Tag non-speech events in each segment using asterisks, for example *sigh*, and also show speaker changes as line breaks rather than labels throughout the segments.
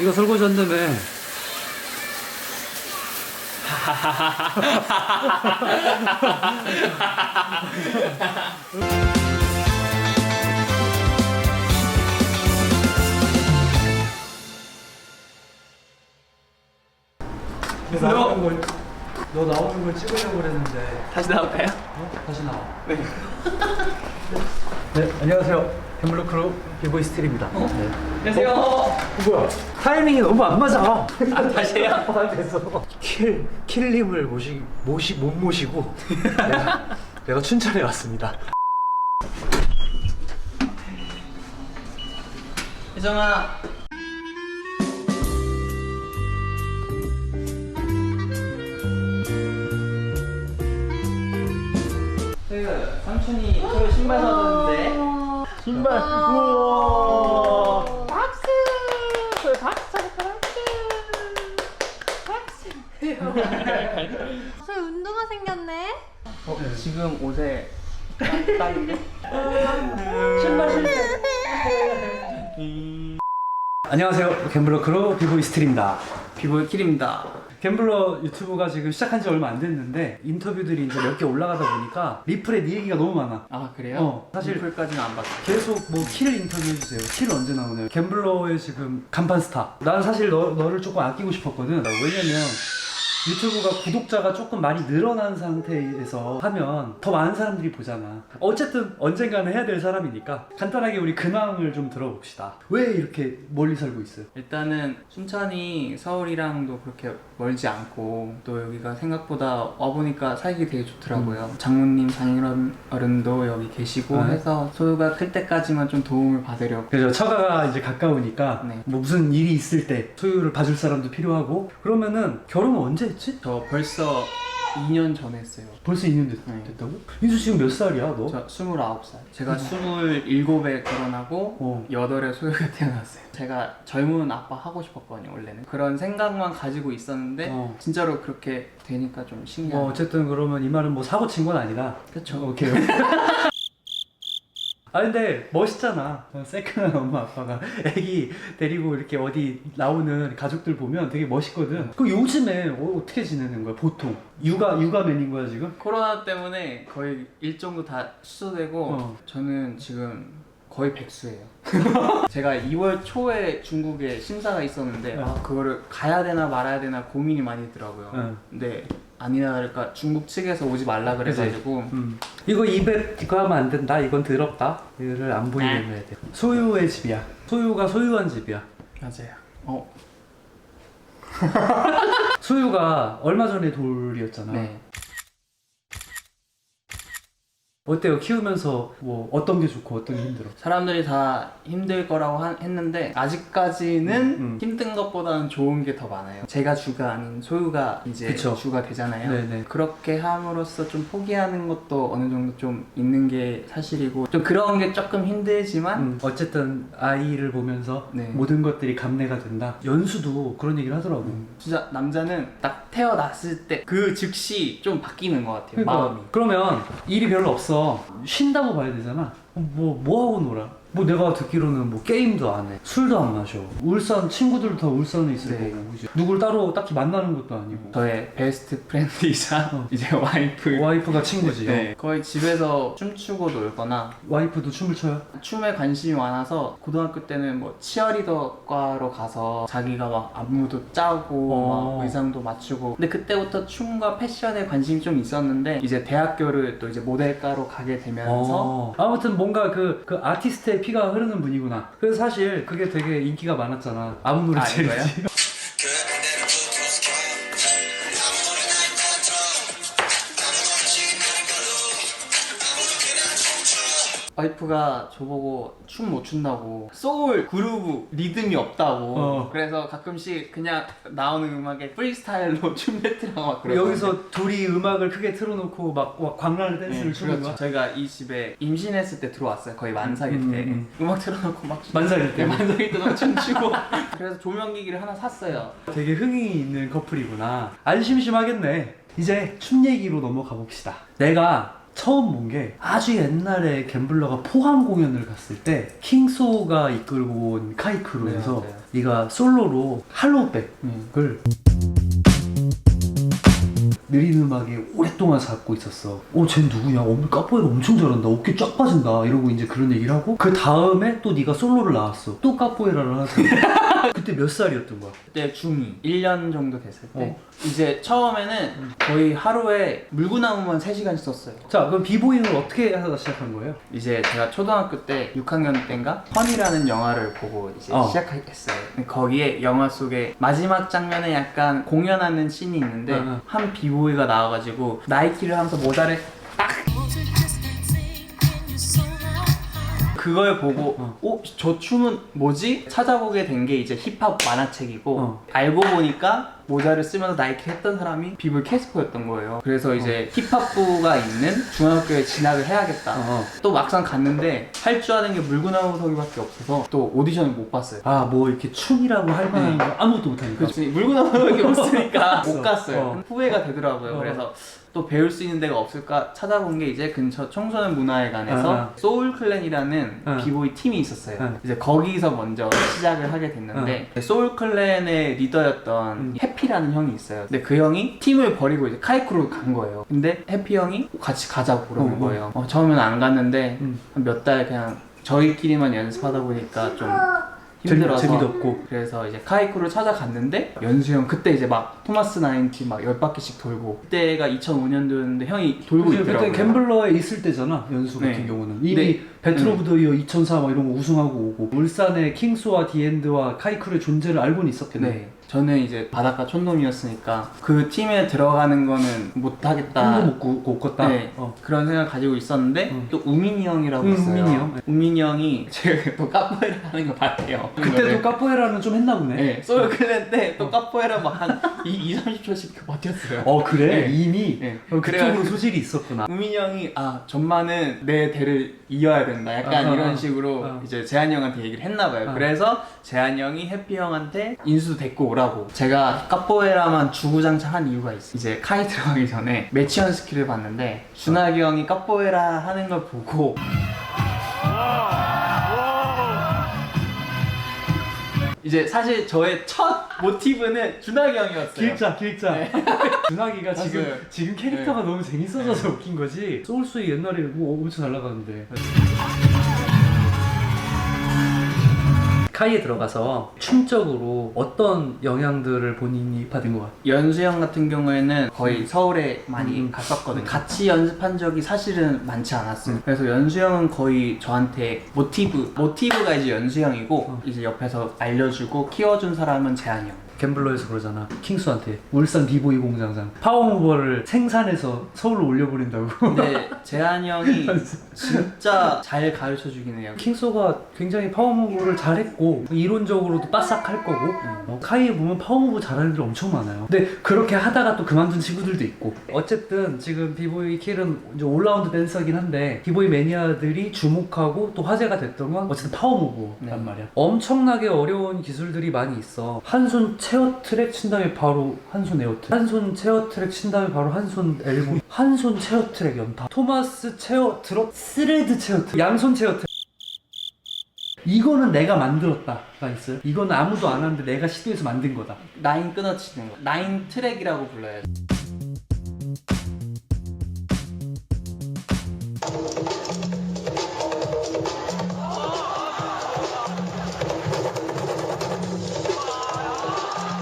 이거 설거지 한다며. 너 나오는 걸, 너 나오는 걸 찍으려고 그랬는데
다시 나올까요?
어? 다시 나와.
네. *laughs*
네, 안녕하세요. 햄블루 크루 비보이 스틸입니다. 네.
안녕하세요.
어, 뭐야? 타이밍이 너무 안 맞아.
아, 다시요? *laughs*
아, 됐어. 킬, 킬님을 모시, 모시, 못 모시고 내가, 내가 춘천에 왔습니다.
혜정아. 그 삼촌이 저 신발 사줬는데
신발, 우와.
박수! 그 박수 쳐줘, 박수! 박수! *laughs* 저 운동화 생겼네?
어, 지금 옷에 딱인데 신발 신발
안녕하세요. 갬블러 크루 비보이 스틸입니다.
비보이 킬입니다.
갬블러 유튜브가 지금 시작한 지 얼마 안 됐는데 인터뷰들이 이제 몇 개 올라가다 보니까 리플에 네 얘기가 너무 많아.
아 그래요?
어, 사실-
리플까지는 안 봤어요.
계속 뭐킬 인터뷰 해 주세요. 킬 언제 나오나요? 갬블러의 지금 간판 스타. 난 사실 너, 너를 조금 아끼고 싶었거든. 왜냐면 유튜브가 구독자가 조금 많이 늘어난 상태에서 하면 더 많은 사람들이 보잖아. 어쨌든 언젠가는 해야 될 사람이니까 간단하게 우리 근황을 좀 들어봅시다. 왜 이렇게 멀리 살고 있어요?
일단은 순천이 서울이랑도 그렇게 멀지 않고 또 여기가 생각보다 와보니까 살기 되게 좋더라고요. 장모님, 장인어른도 여기 계시고
음. 네.
해서 소유가 클 때까지만 좀 도움을 받으려고
그래서 처가가 이제 가까우니까
네.
뭐 무슨 일이 있을 때 소유를 봐줄 사람도 필요하고 그러면은 결혼은 언제 했지?
저 벌써 2년 전에 했어요.
벌써 2년 됐,
네.
됐다고? 인수 지금 몇 살이야 너?
저 29살. 제가 27에 결혼하고
어.
8에 소유가 *laughs* 태어났어요. 제가 젊은 아빠 하고 싶었거든요, 원래는. 그런 생각만 가지고 있었는데
어.
진짜로 그렇게 되니까 좀 신기해요.
뭐 어쨌든 그러면 이 말은 뭐 사고 친 건 아니다.
그쵸.
오케이. *laughs* 아 근데 멋있잖아. 어, 새끈한 엄마 아빠가 애기 데리고 이렇게 어디 나오는 가족들 보면 되게 멋있거든. 그럼 요즘에 어, 떻게 지내는 거야 보통? 육아 육아맨인 거야 지금?
코로나 때문에 거의 일정도 다 취소되고
어.
저는 지금 거의 백수예요. *laughs* 제가 2월 초에 중국에 심사가 있었는데
네.
아, 그거를 가야 되나 말아야 되나 고민이 많이 들더라고요.
네.
근데 아니나 다를까 중국 측에서 오지 말라 그래가지고
음. 이거 입에 이거 하면 안 된다. 이건 더럽다. 이거를 안 보이게 해야 돼. 소유의 집이야. 소유가 소유한 집이야.
맞아요. 어, *laughs*
소유가 얼마 전에 돌이었잖아.
네.
어때요? 키우면서 뭐 어떤 게 좋고 어떤 게 힘들어?
사람들이 다 힘들 거라고 하- 했는데 아직까지는
음, 음.
힘든 것보다는 좋은 게 더 많아요. 제가 주가 아닌 소유가 이제
그쵸.
주가 되잖아요.
네네.
그렇게 함으로써 좀 포기하는 것도 어느 정도 좀 있는 게 사실이고 좀 그런 게 조금 힘들지만
음, 어쨌든 아이를 보면서
네.
모든 것들이 감내가 된다. 연수도 그런 얘기를 하더라고.
진짜 남자는 딱 태어났을 때 그 즉시 좀 바뀌는 것 같아요.
그러니까
마음이.
그러면 일이 별로 없어. 쉰다고 봐야 되잖아. 뭐, 뭐 하고 놀아? 뭐 내가 듣기로는 뭐 게임도 안 해. 술도 안 마셔. 울산 친구들도 다 울산에 있을
네.
거고. 그지? 누굴 따로 딱히 만나는 것도 아니고.
저의 베스트 프렌드이자
어. *laughs*
이제 와이프.
와이프가 친구지.
네. 거의 집에서 춤추고 놀거나
와이프도 춤을 춰요?
춤에 관심이 많아서 고등학교 때는 뭐 치어리더과로 가서 자기가 막 안무도 짜고
어.
막 의상도 맞추고 근데 그때부터 춤과 패션에 관심이 좀 있었는데 이제 대학교를 또 이제 모델과로 가게 되면서
어. 아무튼 뭔가 그, 그 아티스트의 피가 흐르는 분이구나. 그래서 사실 그게 되게 인기가 많았잖아. 아무 노래
아,
제일
이거요?
지
와이프가 저보고 춤 못 춘다고 소울 그루브 리듬이 없다고
어.
그래서 가끔씩 그냥 나오는 음악에 프리스타일로 *laughs* 춤 배틀하고 막 그러고
여기서 둘이 음악을 크게 틀어놓고 막, 막 광란의 댄스를 추는
그렇죠.
거야?
저희가 이 집에 임신했을 때 들어왔어요. 거의 만삭일
음,
때
음,
음, 악 틀어놓고 막
만삭일 때?
네, 만삭일 때막 춤추고 *laughs* 그래서 조명기기를 하나 샀어요.
되게 흥이 있는 커플이구나. 안 심심하겠네. 이제 춤 얘기로 넘어가 봅시다. 내가 처음 본 게 아주 옛날에 갬블러가 포항 공연을 갔을 때 킹소가 이끌고 온 카이크로에서
네, 맞아요.
네가 솔로로 할로우백을
음.
느린 음악에 오랫동안 잡고 있었어. 어, 쟤 누구냐? 오늘 카포에라 엄청 잘한다. 어깨 쫙 빠진다. 이러고 이제 그런 얘기를 하고 그 다음에 또 네가 솔로를 나왔어. 또 카포에라를 하잖아. *laughs* 그때 몇 살이었던 거야?
그때 중2 1년 정도 됐을 때
어.
이제 처음에는 거의 하루에 물구나무만 3시간씩 썼어요
자, 그럼 비보잉을 어떻게 하다 시작한 거예요?
이제 제가 초등학교 때 6학년 때인가 허니라는 영화를 보고 이제
어.
시작했어요. 거기에 영화 속에 마지막 장면에 약간 공연하는 씬이 있는데
어, 어.
한 비보이가 나와가지고 나이키를 하면서 모자를 그걸 보고
어.
어? 저 춤은 뭐지? 찾아보게 된 게 이제 힙합 만화책이고
어.
알고 보니까 모자를 쓰면서 나이키 했던 사람이 비볼 캐스퍼였던 거예요. 그래서 이제 힙합부가 있는 중학교에 진학을 해야겠다.
어.
또 막상 갔는데 할 줄 아는 게 물구나무 서기밖에 없어서 또 오디션을 못 봤어요.
아, 뭐 이렇게 춤이라고 할 만한
네.
거 아무것도 못하니까.
그렇지 물구나무 서기 없으니까 못. 갔어요.
어.
후회가 되더라고요.
어.
그래서 또 배울 수 있는 데가 없을까 찾아본 게 이제 근처 청소년 문화회관에서
아, 아.
소울 클랜이라는
아.
비보이 팀이 있었어요.
아.
이제 거기서 먼저 시작을 하게 됐는데 소울 클랜의 리더였던
음.
해피라는 형이 있어요. 근데 그 형이 팀을 버리고 이제 카이크로 간 거예요. 근데 해피 형이 같이 가자고 그러는
어, 어.
거예요. 어, 처음에는 안 갔는데
음.
한몇달 그냥 저희끼리만 연습하다 보니까 좀 힘들어서
재미도 없고.
그래서 이제 카이쿠를 찾아갔는데 연수 형 그때 이제 막 토마스 나인티 막열 바퀴씩 돌고 그때가 2005년도였는데 형이 돌고
그때
있더라고요.
그때 갬블러에 있을 때잖아 연수 같은
네.
경우는 이미
네.
배틀 오브 더 이어 2004 막 이런 거 우승하고 오고 울산의 킹스와 디엔드와 카이크의 존재를 알고는 있었겠네
네. 저는 이제 바닷가 촌놈이었으니까 그 팀에 들어가는 거는 못 하겠다.
꿈도 못, 꾸- 못 꿨다
네,
어.
그런 생각 가지고 있었는데
음.
또 우민이 형이라고
음,
있어요.
우민이 형.
우민이 형이 *laughs* 제가 또 카포에라 하는 거 봤대요.
그때도 카포에라는 좀 했나 보네
네, 소울 클랜 때또 카포에라 막한 2, 30초씩 버텼어요.
어 그래?
네.
이미
네.
어, 그쪽으로
그래가지고-
소질이 있었구나
우민이 형이 아 전만은 내 대를 이어야 된다 약간
어, 어,
이런
어.
식으로
어.
이제 재한 형한테 얘기를 했나 봐요
어.
그래서 재한 형이 해피 형한테 인수 데리고 오라고. 제가 카포에라만 주구장창 한 이유가 있어 이제 카이 들어가기 전에 매치 연습기를 봤는데 준하기 형이 카포에라 하는 걸 보고 이제 사실 저의 첫 모티브는 준하기 형이었어요.
길자 길자.
네. *laughs*
준하기가 지금. 지금 캐릭터가 너무 재밌어져서 웃긴 거지? 소울스의 옛날에 뭐 엄청 잘 나가는데 카이에 들어가서 춤적으로 어떤 영향들을 본인이 받은 것 같아?
연수 형 같은 경우에는 거의 서울에 많이
음.
갔었거든요. 같이 연습한 적이 사실은 많지 않았어요. 그래서 연수 형은 거의 저한테 모티브, 모티브가 이제 연수 형이고
어.
이제 옆에서 알려주고 키워준 사람은 재한이 형.
갬블러에서 그러잖아. 킹수한테 울산 비보이 공장장. 파워무버를 생산해서 서울로 올려버린다고.
근데 재한이 형이 *laughs* 진짜 잘 가르쳐 주긴 해요.
킹소가 굉장히 파워무브를 잘했고 이론적으로도 빠삭할 거고 어, 카이에 보면 파워무브 잘하는 애들 엄청 많아요. 근데 그렇게 하다가 또 그만둔 친구들도 있고. 어쨌든 지금 비보이 킬은 이제 올라운드 댄서긴 한데 비보이 매니아들이 주목하고 또 화제가 됐던 건 어쨌든 파워무브란
네.
말이야. 엄청나게 어려운 기술들이 많이 있어. 한 손 체어 트랙 친 다음에 바로 한 손 에어 트랙 한 손 체어 트랙 친 다음에 바로 한 손 엘보 한 손 체어 트랙 연타 토마스 체어 트롯 스레드 체어 트랙 양손 체어 트랙 이거는 내가 만들었다가 있어요. 이거는 아무도 안 하는데 내가 시도해서 만든 거다.
나인 끊어치는 거. 나인 트랙이라고 불러요.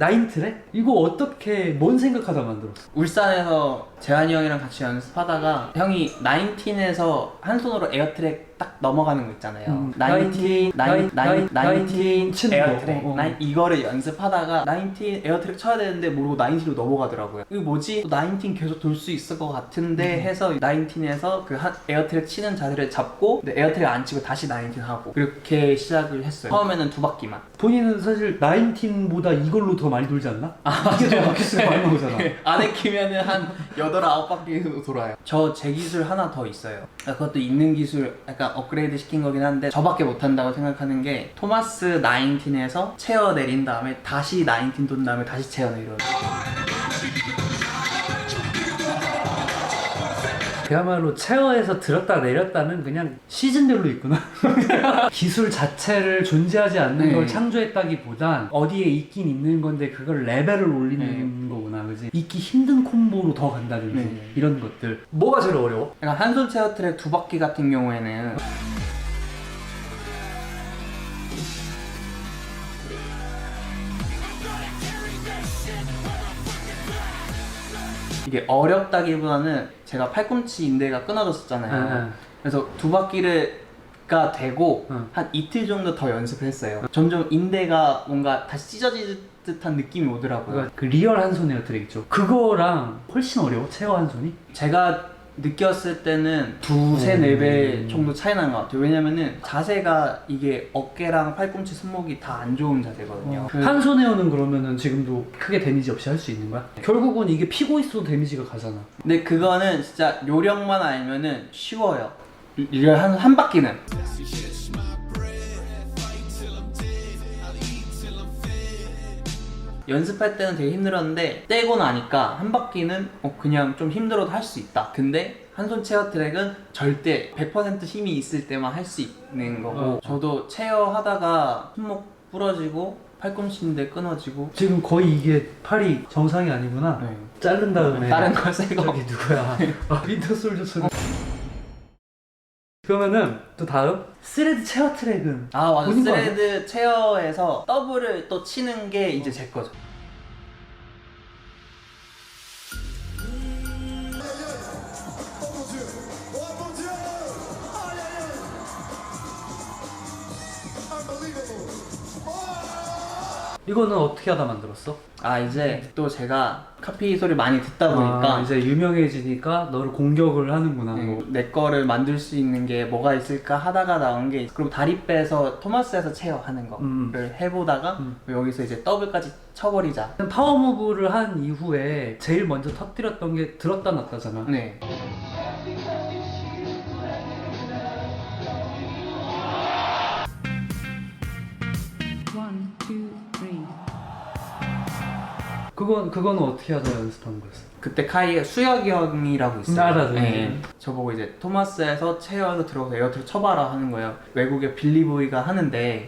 나인 트랙? 이거 어떻게 뭔 생각하다 만들었어?
울산에서 재환이 형이랑 같이 연습하다가 형이 나인틴에서 한 손으로 에어트랙 딱 넘어가는 거 있잖아요.
음,
나인틴, 나인, 나인, 나인틴,
치는 거.
에어트랙.
어, 어.
나인, 이거를 연습하다가 나인틴 에어트랙 쳐야 되는데 모르고 나인틴으로 넘어가더라고요. 이거 뭐지? 또 나인틴 계속 돌 수 있을 것 같은데
음.
해서 나인틴에서 그 한- 에어트랙 치는 자세를 잡고 근데 에어트랙 안 치고 다시 나인틴 하고 그렇게 시작을 했어요. 처음에는 두 바퀴만.
본인은 사실 나인틴보다 이걸로 더 많이 돌지 않나? 이게 더 바퀴수가 많이 나오잖아.
안에 끼면은 한 여덟 아홉 바퀴 돌아요. 저 제 기술 하나 더 있어요. 아, 그것도 있는 기술 약간 업그레이드 시킨 거긴 한데 저밖에 못 한다고 생각하는 게 토마스 나인틴에서 체어 내린 다음에 다시 나인틴 돈 다음에 다시 체어 내려.
그야말로 체어에서 들었다 내렸다는 그냥 시즌별로 있구나. *laughs* 기술 자체를 존재하지 않는
네.
걸 창조했다기보단 어디에 있긴 있는 건데 그걸 레벨을 올리는 거구나, 그지? 있기 힘든 콤보로 더 간다든지
네.
이런 것들. 뭐가 제일 어려워?
그러니까 한손 체어 트랙 두 바퀴 같은 경우에는 이게 어렵다기보다는 제가 팔꿈치 인대가 끊어졌었잖아요.
네.
그래서 두 바퀴를 가 되고
응.
한 이틀 정도 더 연습을 했어요. 점점 인대가 뭔가 다시 찢어질 듯한 느낌이 오더라고요.
그러니까 그 리얼 한 손에어 트랙 있죠. 그거랑 훨씬 어려워. 체어 한 손이?
제가 느꼈을 때는 두세
음.
네배 정도 차이 나는 것 같아요. 왜냐면은 자세가 이게 어깨랑 팔꿈치, 손목이 다 안 좋은 자세거든요. 그-
한 손에 오는 그러면은 지금도 크게 데미지 없이 할 수 있는 거야? 결국은 이게 피고 있어도 데미지가 가잖아.
근데 그거는 진짜 요령만 알면은 쉬워요. 이걸 한, 한 바퀴는. 연습할 때는 되게 힘들었는데 떼고 나니까 한 바퀴는 어, 그냥 좀 힘들어도 할 수 있다. 근데 한손 체어 트랙은 절대 100% 힘이 있을 때만 할 수 있는 거고
어.
저도 체어 하다가 손목 부러지고 팔꿈치인데 끊어지고
지금 거의 이게 팔이 정상이 아니구나.
네.
자른 다음에
다른 거 새거
저기 누구야? 아, 윈터 솔저처럼. 그러면은 또 다음? 스레드 체어 트랙은
아 맞아.
본인 거 아니야?
스레드 체어에서 더블을 또 치는 게 이제 제 거죠
이거는 어떻게 하다 만들었어?
아 이제 또 제가 카피 소리 많이 듣다 보니까
아, 이제 유명해지니까 너를 공격을 하는구나.
네,
뭐.
내 거를 만들 수 있는 게 뭐가 있을까 하다가 나온 게 그리고 다리 빼서 토마스에서 체어 하는 거를
음.
해보다가
음.
여기서 이제 더블까지 쳐버리자
파워 무브를 한 이후에 제일 먼저 터뜨렸던 게 들었다 놨다잖아.
네
그건 그거는 어떻게 하다 연습한 거였어?
그때 카이에 수혁이 형이라고 있어요.
알아요.
네. 저보고 이제 토마스에서 체어에서 들어가서 에어트를 쳐봐라 하는 거예요. 외국의 빌리보이가 하는데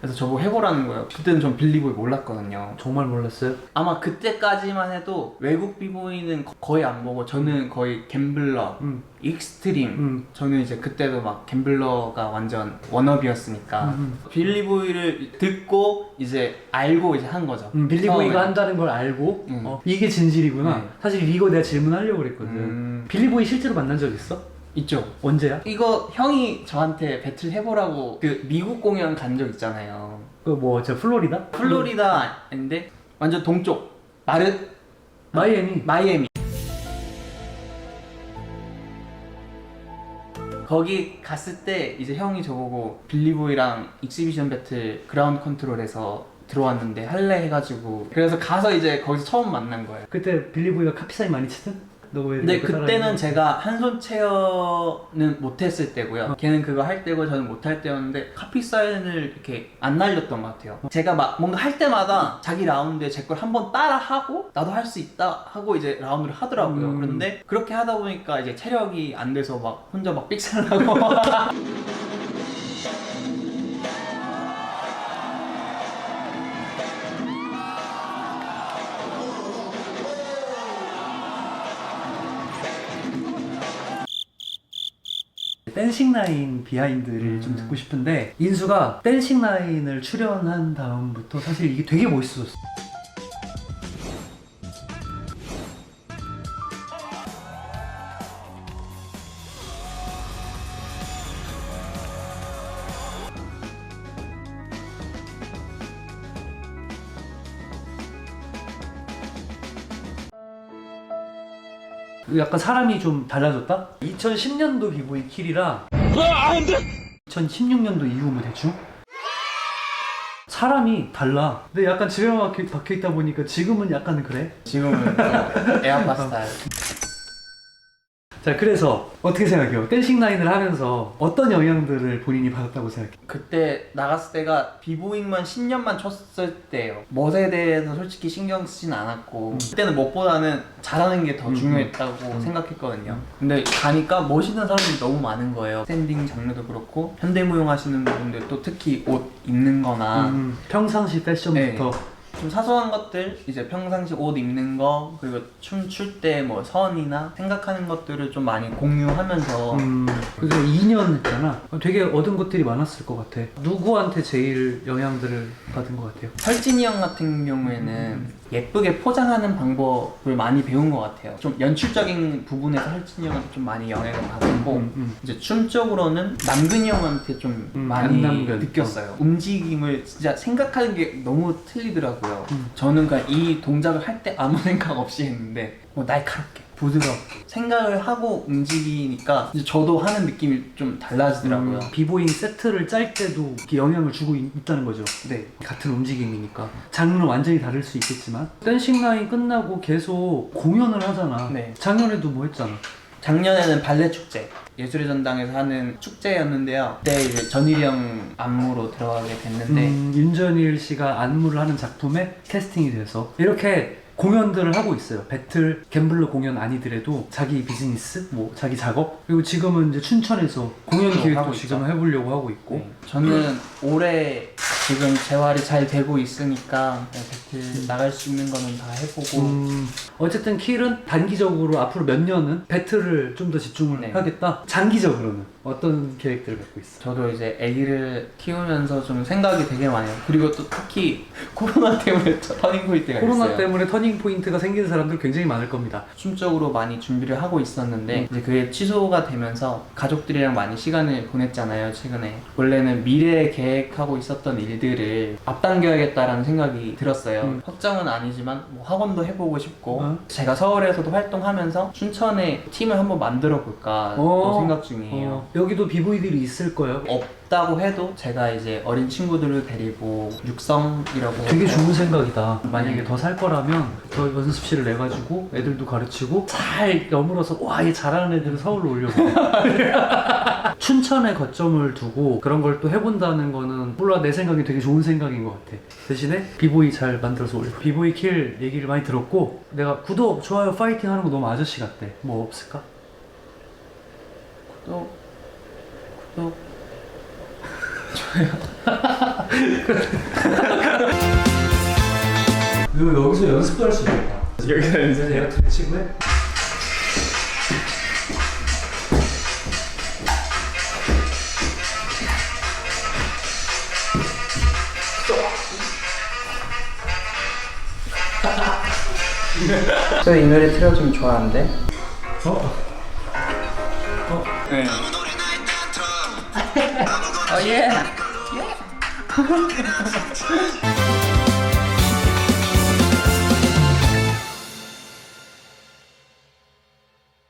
그래서 저보고 해보라는 거예요. 그때는 전 빌리보이 몰랐거든요.
정말 몰랐어요?
아마 그때까지만 해도 외국 비보이는 거- 거의 안 보고 저는 거의 갬블러,
음.
익스트림
음.
저는 이제 그때도 막 갬블러가 완전 워너비였으니까
음.
빌리보이를 듣고 이제 알고 이제 한 거죠.
음, 빌리보이가
처음에.
한다는 걸 알고
음.
어, 이게 진실이구나.
네.
사실 이거 내가 질문하려고 그랬거든.
음.
빌리보이 실제로 만난 적 있어?
있죠.
언제야?
이거 형이 저한테 배틀 해보라고 그 미국 공연 간 적 있잖아요.
그 뭐 저 플로리다?
플로리다 아닌데 완전 동쪽 마르
마이애미.
마이애미. 거기 갔을 때 이제 형이 저보고 빌리보이랑 익시비션 배틀 그라운드 컨트롤에서 들어왔는데 할래 해가지고 그래서 가서 이제 거기서 처음 만난 거예요.
그때 빌리보이가 카피사이 많이 치든? 너왜
근데 그때는 제가 한 손 체어는 못했을 때고요. 걔는 그거 할 때고 저는 못할 때였는데 카피 사인을 이렇게 안 날렸던 것 같아요. 제가 막 뭔가 할 때마다 자기 라운드에 제 걸 한번 따라 하고 나도 할 수 있다 하고 이제 라운드를 하더라고요.
음.
그런데 그렇게 하다 보니까 이제 체력이 안 돼서 막 혼자 막 삑살나고 *laughs* *laughs*
댄싱 라인 비하인드를 좀 듣고 싶은데 인수가 댄싱 라인을 출연한 다음부터 사실 이게 되게 멋있었어. 약간 사람이 좀 달라졌다? 2010년도 비보이 킬이랑 2016년도 이후 뭐 대충? 사람이 달라. 근데 약간 집에만 박혀, 박혀 있다 보니까 지금은 약간 그래.
지금은 에어파 스타일.
자자 그래서 어떻게 생각해요? 댄싱 라인을 하면서 어떤 영향들을 본인이 받았다고 생각해?
그때 나갔을 때가 비보잉만 10년만 쳤을 때예요. 멋에 대해서 솔직히 신경 쓰진 않았고 그때는 멋보다는 잘하는 게더
음.
중요했다고 생각했거든요. 근데 가니까 멋있는 사람들이 너무 많은 거예요. 스탠딩 장르도 그렇고 현대무용 하시는 분들 또 특히 옷 입는 거나
음, 평상시 패션부터
좀 사소한 것들 이제 평상시 옷 입는 거 그리고 춤출 때 뭐 선이나 생각하는 것들을 좀 많이 공유하면서
음, 그래서 2년 했잖아. 되게 얻은 것들이 많았을 것 같아. 누구한테 제일 영향들을 받은 것 같아요?
설진이 형 같은 경우에는 예쁘게 포장하는 방법을 많이 배운 것 같아요. 좀 연출적인 부분에서 설진이 형한테 좀 많이 영향을 받았고
음, 음.
이제 춤적으로는 남근이 형한테 좀
음,
많이
안남근.
느꼈어요. 움직임을 진짜 생각하는 게 너무 틀리더라고요.
음.
저는 그냥 이 동작을 할 때 아무 *laughs* 생각 없이 했는데 뭐 날카롭게 부드럽게 생각을 하고 움직이니까 이제 저도 하는 느낌이 좀 달라지더라고요.
음, 비보잉 세트를 짤 때도 이렇게 영향을 주고 있, 있다는 거죠.
네.
같은 움직임이니까 장르는 완전히 다를 수 있겠지만 댄싱 라인 끝나고 계속 공연을 하잖아.
네.
작년에도 뭐 했잖아.
작년에는 발레 축제 예술의 전당에서 하는 축제였는데요. 그때 이제 전일이 형 안무로 들어가게 됐는데
음, 윤전일 씨가 안무를 하는 작품에 캐스팅이 돼서 이렇게 공연들을 하고 있어요. 배틀, 갬블러 공연 아니더라도 자기 비즈니스, 뭐 자기 작업 그리고 지금은 이제 춘천에서 공연
그거
기획도
하고
지금
있죠.
해보려고 하고 있고
네. 저는 올해 지금 재활이 잘 되고 있으니까 네, 배틀 나갈 수 있는 거는 다 해보고
음, 어쨌든 킬은 단기적으로 앞으로 몇 년은 배틀을 좀 더 집중을
네.
하겠다. 장기적으로는 어떤 계획들을 갖고 있어?
저도 이제 아기를 키우면서 좀 생각이 되게 많아요. 그리고 또 특히 코로나 때문에 저 터닝 포인트가
코로나
있어요.
때문에 터닝 포인트가 생기는 사람들 굉장히 많을 겁니다.
춤적으로 많이 준비를 하고 있었는데
음.
이제 그게 취소가 되면서 가족들이랑 많이 시간을 보냈잖아요 최근에 원래는 미래에 계획하고 있었던 일들을 앞당겨야겠다라는 생각이 들었어요
음.
확정은 아니지만 뭐 학원도 해보고 싶고
어?
제가 서울에서도 활동하면서 춘천에 팀을 한번 만들어 볼까 또
어.
생각 중이에요
어, 여기도 비보이들이 있을 거예요.
없다고 해도 제가 이제 어린 친구들을 데리고 육성이라고
되게
해서
좋은 생각이다. 만약에
음.
더살 거라면 더 연습실을 내가지고 애들도 가르치고 잘 여물어서 와, 얘 잘하는 애들을 서울로 올려고. *laughs* 춘천에 거점을 두고 그런 걸 또 해본다는 거는 몰라 내 생각이 되게 좋은 생각인 것 같아. 대신에 비보이 잘 만들어서 올려. 비보이 킬 얘기를 많이 들었고 내가 구독, 좋아요, 파이팅 하는 거 너무 아저씨 같대. 뭐 없을까?
구독
요, *laughs* 여기서 연습도 할 수 있겠다. 여기서 연습? 내가 들치고 해?
저이 노래 틀어주면 좋아하는데
어?
네.
틀어 아 무거나
어 예.
그냥 춤춰